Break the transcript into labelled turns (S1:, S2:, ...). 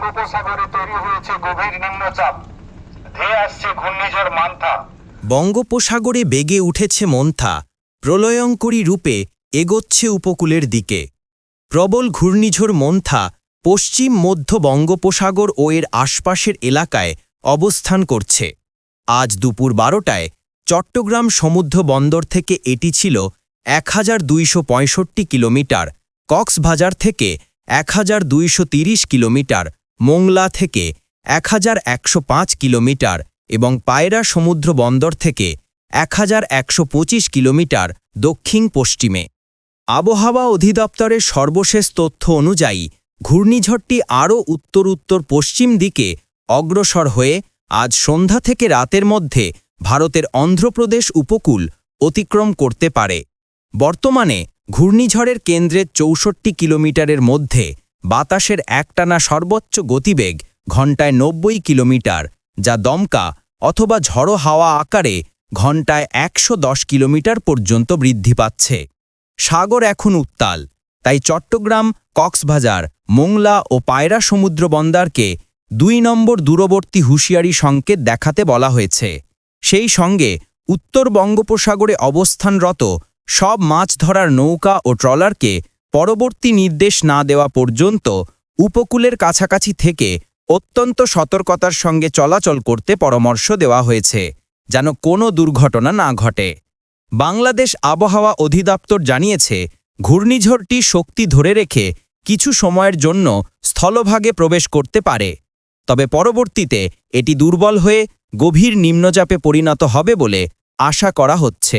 S1: বঙ্গোপসাগরে তৈরি হয়েছে গভীর নিম্নচাপ। ধেয়ে আসছে ঘূর্ণিঝড় মান্থা।
S2: বঙ্গোপসাগরে বেগে উঠেছে মন্থা। প্রলয়ঙ্করী রূপে এগোচ্ছে উপকূলের দিকে। প্রবল ঘূর্ণিঝড় মন্থা পশ্চিম, মধ্য বঙ্গোপসাগর ও এর আশপাশের এলাকায় অবস্থান করছে। আজ দুপুর বারোটায় চট্টগ্রাম সমুদ্র বন্দর থেকে এটি ছিল এক হাজার দুইশ পঁয়ষট্টি কিলোমিটার, কক্সবাজার থেকে এক কিলোমিটার মোংলা থেকে এক হাজার একশো পাঁচ কিলোমিটার এবং পায়রা সমুদ্র বন্দর থেকে এক হাজার একশো পঁচিশ কিলোমিটার দক্ষিণ পশ্চিমে। আবহাওয়া অধিদপ্তরের সর্বশেষ তথ্য অনুযায়ী, ঘূর্ণিঝড়টি আরও উত্তর উত্তর পশ্চিম দিকে অগ্রসর হয়ে আজ সন্ধ্যা থেকে রাতের মধ্যে ভারতের অন্ধ্রপ্রদেশ উপকূল অতিক্রম করতে পারে। বর্তমানে ঘূর্ণিঝড়ের কেন্দ্রের চৌষট্টি কিলোমিটারের মধ্যে বাতাসের একটানা সর্বোচ্চ গতিবেগ ঘণ্টায় নব্বই কিলোমিটার, যা দমকা অথবা ঝড়ো হাওয়া আকারে ঘণ্টায় একশো দশ কিলোমিটার পর্যন্ত বৃদ্ধি পাচ্ছে। সাগর এখন উত্তাল, তাই চট্টগ্রাম, কক্সবাজার, মোংলা ও পায়রা সমুদ্র বন্দরকে দুই নম্বর দূরবর্তী হুঁশিয়ারি সংকেত দেখাতে বলা হয়েছে। সেই সঙ্গে উত্তর বঙ্গোপসাগরে অবস্থানরত সব মাছ ধরার নৌকা ও ট্রলারকে পরবর্তী নির্দেশ না দেওয়া পর্যন্ত উপকূলের কাছাকাছি থেকে অত্যন্ত সতর্কতার সঙ্গে চলাচল করতে পরামর্শ দেওয়া হয়েছে, যেন কোনো দুর্ঘটনা না ঘটে। বাংলাদেশ আবহাওয়া অধিদপ্তর জানিয়েছে, ঘূর্ণিঝড়টি শক্তি ধরে রেখে কিছু সময়ের জন্য স্থলভাগে প্রবেশ করতে পারে। তবে পরবর্তীতে এটি দুর্বল হয়ে গভীর নিম্নচাপে পরিণত হবে বলে আশা করা হচ্ছে।